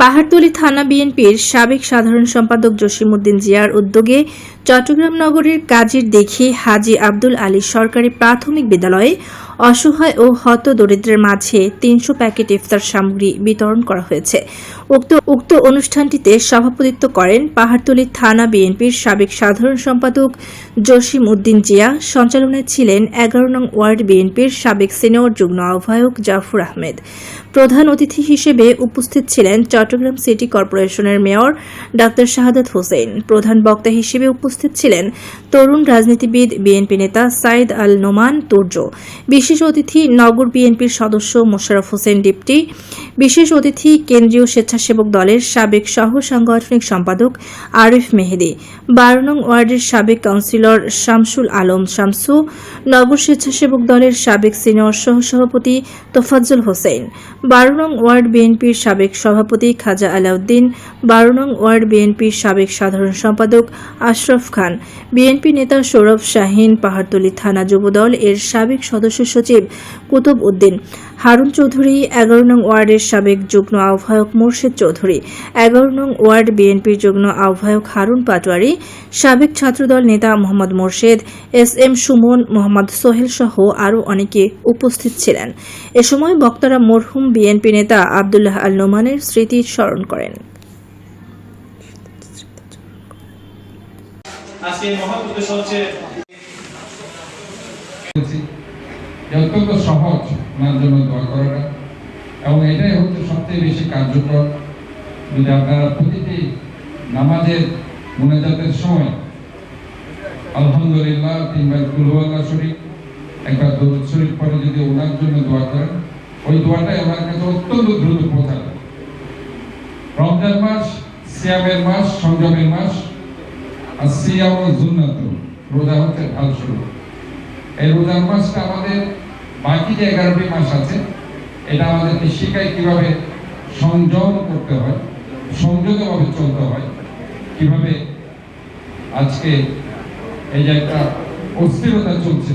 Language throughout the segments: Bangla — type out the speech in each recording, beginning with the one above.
পাহাড়তলী থানা বিএনপির সাবেক সাধারণ সম্পাদক জসিমউদ্দিন জিয়ার উদ্যোগে চট্টগ্রাম নগরের কাজীর দেখি হাজী আব্দুল আলী সরকারি প্রাথমিক বিদ্যালয়ে অসহায় ও হত দরিদ্রের মাঝে তিনশো প্যাকেট ইফতার সামগ্রী বিতরণ করা হয়েছে। উক্ত উক্ত অনুষ্ঠানটিতে সভাপতিত্ব করেন পাহাড়তলী থানা বিএনপির সাবেক সাধারণ সম্পাদক জসিম উদ্দিন জিয়া, সঞ্চালনায় ছিলেন এগারো নং ওয়ার্ড বিএনপির সাবেক সিনিয়র যুগ্ম আহ্বায়ক জাফর আহমেদ। প্রধান অতিথি হিসেবে উপস্থিত ছিলেন চট্টগ্রাম সিটি কর্পোরেশনের মেয়র ডাক্তার শাহাদাত হোসেন। প্রধান বক্তা হিসেবে উপস্থিত ছিলেন তরুণ রাজনীতিবিদ বিএনপি নেতা সাইদ আল নোমান তুর্য। বিশেষ অতিথি নগর বিএনপির সদস্য মোশারফ হোসেন, ডিপটি বিশেষ অতিথি কেন্দ্রীয় স্বেচ্ছাসেবক দলের সাবেক সহ সাংগঠনিক সম্পাদক আরিফ মেহেদি, বারো নং ওয়ার্ডের সাবেক কাউন্সিলর শামসুল আলম শামসু, নগর স্বেচ্ছাসেবক দলের সাবেক সিনিয়র সহ সভাপতি তোফাজ্জল হোসেন, বারো নং ওয়ার্ড বিএনপির সাবেক সভাপতি খাজা আলাউদ্দিন, বারো নং ওয়ার্ড বিএনপির সাবেক সাধারণ সম্পাদক আশরফ খান, বিএনপি নেতা সৌরভ শাহিন, পাহাড়তলী থানা যুবদল এর সাবেক সদস্য সচিব কুতুব উদ্দিন হারুন চৌধুরী, এগারো নং ওয়ার্ডের সাবেক যুগ্ম আহ্বায়ক মোর্শেদ চৌধুরী, এগারো নং ওয়ার্ড বিএনপির যুগ্ম আহ্বায়ক হারুন পাটোয়ারি, সাবেক ছাত্রদল নেতা মোহাম্মদ মোর্শেদ, এস এম সুমন, মোহাম্মদ সোহেল সহ আরও অনেকে উপস্থিত ছিলেন। এ সময় বক্তারা মরহুম বিএনপি নেতা আবদুল্লাহ আল নোমানের স্মৃতি স্মরণ করেন। আজকে মহৎ উদ্দেশ্য হচ্ছে অত্যন্ত সহজ ওনার জন্য দোয়া করাটা। এবং এটাই হচ্ছে সবচেয়ে বেশি কার্যকর। যদি আপনারা প্রতিটি নামাজের মোনাজাতের সময় আলহামদুলিল্লাহ তিনবার কুলওয়াল্লাহ শরীফ, একবার দরুদ শরীফ পরে যদি ওনার জন্য দোয়া করেন, ওই দোয়াটাই আমার কাছে অত্যন্ত দ্রুত পৌঁছাবে। রমজান মাস, সিয়ামের মাস সংযমের মাস, আর সিয়াম জুন্নাত, রোজা হচ্ছে ভালো শুরু। এই রোজার মাসটা আমাদের বাকি যে এগারোটি মাস আছে। এটা আমাদেরকে শেখায় কীভাবে সংযম করতে হয়, সংযতভাবে চলতে হয়, কীভাবে আজকে এই যে একটা অস্থিরতা চলছে।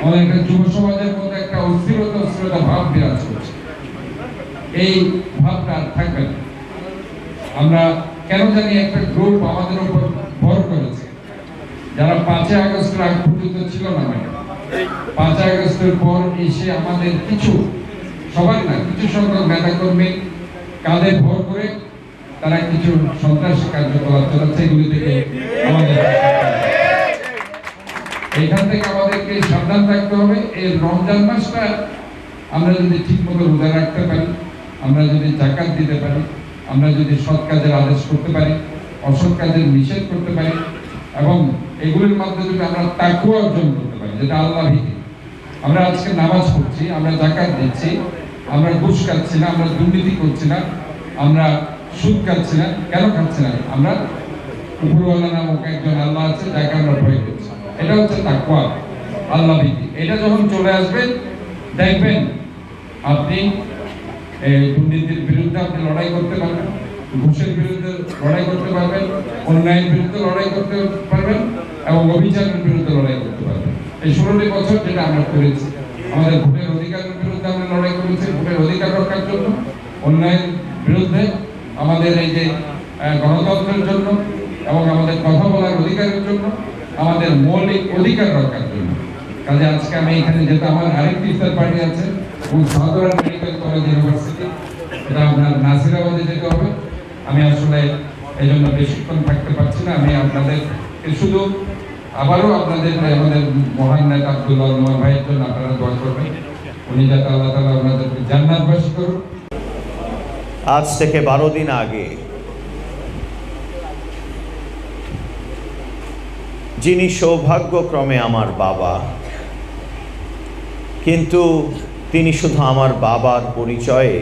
আমাদের একটা যুব সমাজের মধ্যে একটা অস্থিরতা অস্থিরতা ভাব বিরাজ করছে। এই ভাবটা আর থাকবে না। আমরা কেন জানি একটা গ্রুপ আমাদের উপর ভর করেছে। যারা পাঁচই আগস্টের আগ পর্যন্ত ছিল না পাঁচই আগস্টের পর এসে আমাদের কিছু সবার না, কিছু সংখ্যক নেতা কর্মী কাঁধে ভর করে তারা কিছু সন্ত্রাসী কার্যকলাপ চালাচ্ছে, এগুলি থেকে এখান থেকে আমাদেরকে সাবধান থাকতে হবে। এই রমজান মাসটা আমরা যদি ঠিক মতো রোজা রাখতে পারি, আমরা যদি জাকাত দিতে পারি, আমরা যদি সৎ কাজের আদেশ করতে পারি, অসৎ কাজের নিষেধ করতে পারি, এবং এগুলির মাধ্যমে যদি আমরা তাকুয়া অর্জন পারি যেটা আল্লাহ ভীতি আমরা আজকে নামাজ পড়ছি, আমরা জাকাত দিচ্ছি, আমরা ঘুষ খাচ্ছি না, আমরা দুর্নীতি করছি না, আমরা সুদ খাচ্ছি না, কেন খাচ্ছি না? আমরা উপরওয়ালা নামক একজন আল্লাহ আছে, যাকে আমরা ভয় করছি। এটা হচ্ছে তাকুয়া আল্লাহ ভীতি। এটা যখন চলে আসবে, দেখবেন আপনি দুর্নীতির বিরুদ্ধে আপনি লড়াই করতে পারবেন, ঘুষের বিরুদ্ধে লড়াই করতে পারবেন, অন্যায়ের বিরুদ্ধে লড়াই করতে পারবেন, এবং অভিযানের বিরুদ্ধে লড়াই করতে পারবেন। এই ষোলোটি বছর যেটা আমরা করেছি আমাদের ভোটের অধিকারের বিরুদ্ধে আমরা লড়াই করেছি, ভোটের অধিকার রক্ষার জন্য, অন্যায়ের বিরুদ্ধে, আমাদের এই যে গণতন্ত্রের জন্য এবং আমাদের কথা বলার অধিকারের জন্য, আমাদের মৌলিক অধিকার রক্ষার জন্য। কাজে আজকে আমি এখানে যেটা আমার আরেকটি ইফতার পার্টি আছে, এবং সাধারণ মেডিকেল কলেজ ইউনিভার্সিটি, এটা আপনার নাসিরাবাদে যেতে হবে। আমি আসলে এই জন্য বেশিক্ষণ থাকতে পারছি না, আমি আপনাদের শুধু আবারও আপনাদের আমাদের মহান নেতা আব্দুল্লাহ রহমান ভাইয়ের জন্য আপনারা দোয়া করবেন। উনি যাতে আল্লাহ তালা ওনাদেরকে জান্নাতবাসী করুন আজ থেকে বারো দিন আগে যিনি সৌভাগ্যক্রমে আমার বাবা, কিন্তু তিনি শুধু আমার বাবার পরিচয়ে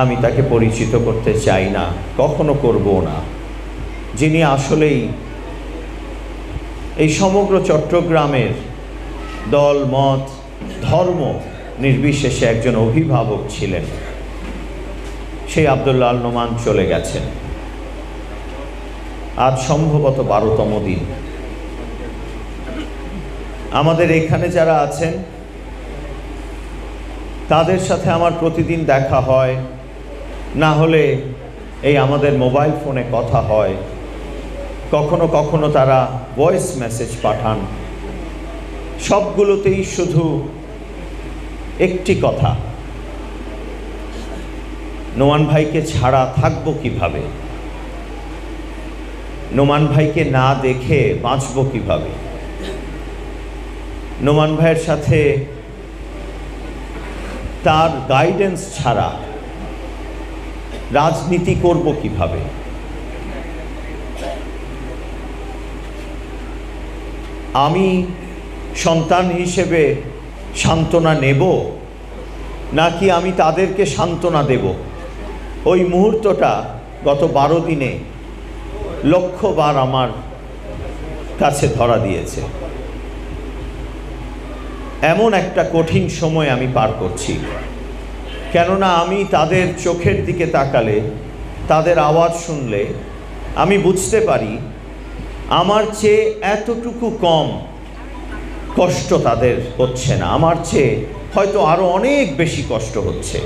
আমি তাকে পরিচিত করতে চাই না, কখনো করব না। যিনি আসলেই এই সমগ্র চট্টগ্রামের দল, মত, ধর্ম নির্বিশেষে একজন অভিভাবক ছিলেন। সেই আবদুল্লাহ আল নোমান চলে গেছেন। আজ সম্ভবত বারোতম দিন। আমাদের এখানে যারা আছেন, তাদের সাথে আমার প্রতিদিন দেখা হয়। না হলে এই আমাদের মোবাইল ফোনে কথা হয়। কখনো কখনো তারা ভয়েস মেসেজ পাঠান। সবগুলোতেই শুধু একটি কথা। নোমান ভাইকে ছাড়া থাকব কীভাবে? নোমান ভাইকে না দেখে বাঁচবো কীভাবে? নোমান ভাইয়ের সাথে তার গাইডেন্স ছাড়া রাজনীতি করব কীভাবে? আমি সন্তান হিসেবে সান্ত্বনা নেব, নাকি আমি তাদেরকে সান্ত্বনা দেব? ওই মুহূর্তটা গত বারো দিনে লক্ষবার আমার কাছে ধরা দিয়েছে। এমন একটা কঠিন সময় আমি পার করছি। কেননা আমি তাদের চোখের দিকে তাকালে, তাদের আওয়াজ শুনলে আমি বুঝতে পারি আমার চেয়ে এতটুকু কম কষ্ট তাদের হচ্ছে না। আমার চেয়ে হয়তো আরও অনেক বেশি কষ্ট হচ্ছে।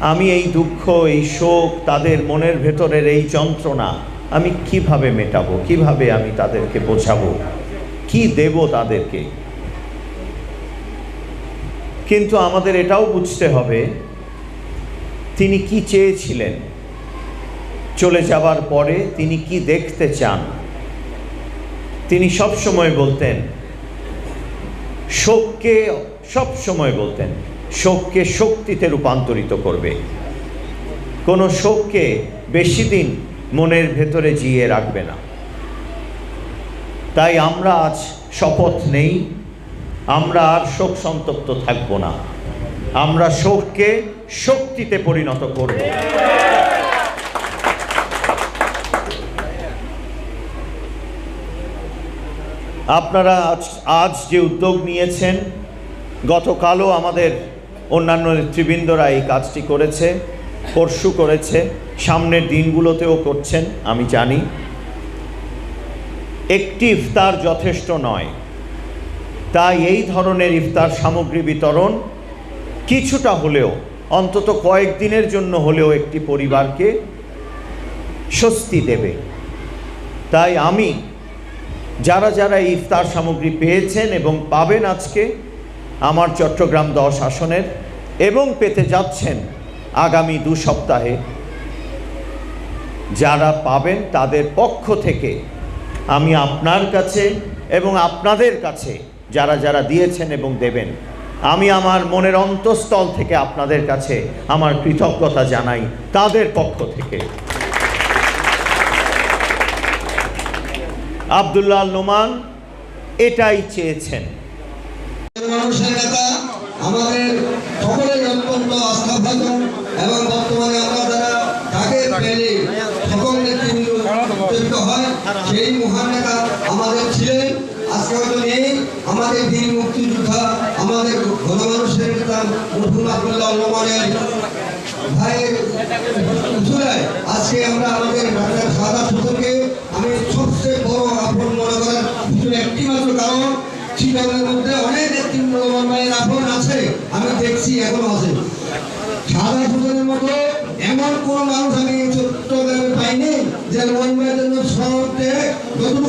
আমি এই দুঃখ, এই শোক, তাদের মনের ভেতরের এই যন্ত্রণা আমি কীভাবে মেটাবো? কীভাবে আমি তাদেরকে বোঝাবো? কি দেব তাদেরকে? কিন্তু আমাদের এটাও বুঝতে হবে, তিনি কি চেয়েছিলেন? চলে যাবার পরে তিনি কি দেখতে চান? তিনি সব সময় বলতেন, শোককে, সব সময় বলতেন, শোককে শক্তিতে রূপান্তরিত করবে। কোনো শোককে বেশি দিন মনের ভেতরে জিয়ে রাখবে না। তাই আমরা আজ শপথ নেই, আমরা আর শোক সন্তপ্ত থাকব না। আমরা শোককে শক্তিতে পরিণত করব। আপনারা আজ যে উদ্যোগ নিয়েছেন, গতকালও আমাদের অন্যান্য নেতৃবৃন্দরা এই কাজটি করেছে, পরশু করেছে, সামনের দিনগুলোতেও করছেন, আমি জানি। একটি ইফতার যথেষ্ট নয়। তাই এই ধরনের ইফতার সামগ্রী বিতরণ কিছুটা হলেও, অন্তত কয়েকদিনের জন্য হলেও একটি পরিবারকে স্বস্তি দেবে। তাই আমি যারা যারা ইফতার সামগ্রী পেয়েছেন এবং পাবেন আজকে, আমার চট্টগ্রাম দশ আসনের এবং পেতে যাচ্ছেন আগামী দু সপ্তাহে, যারা পাবেন তাদের পক্ষ থেকে আমি আপনার কাছে এবং আপনাদের কাছে যারা যারা দিয়েছেন এবং দেবেন, আমি আমার মনের অন্তঃস্থল থেকে আপনাদের কাছে আমার কৃতজ্ঞতা জানাই তাদের পক্ষ থেকে। আবদুল্লাহ নোমান এটাই চেয়েছেন। মানুষের নেতা, আমাদের সকলের এবং বর্তমানে হয়, সেই ছিলেন। আজকে নেই মুক্তিযোদ্ধা নেতা আব্দুল্লাহ ভাইয়ের আমরা আমাদের সাদা হোসেনকে আমি সবচেয়ে বড় আপন মনে করার পিছনে একটি মাত্র কারণ শিকাগোর মধ্যে অনেক একটি মায়ের আপন আছে আমি দেখছি এখনও আছে। সাদা হোসেনের মতো এমন কোন মানুষ আমি চট্টগ্রামে পাইনি যে মহিমার জন্য শহরতে যতটুকু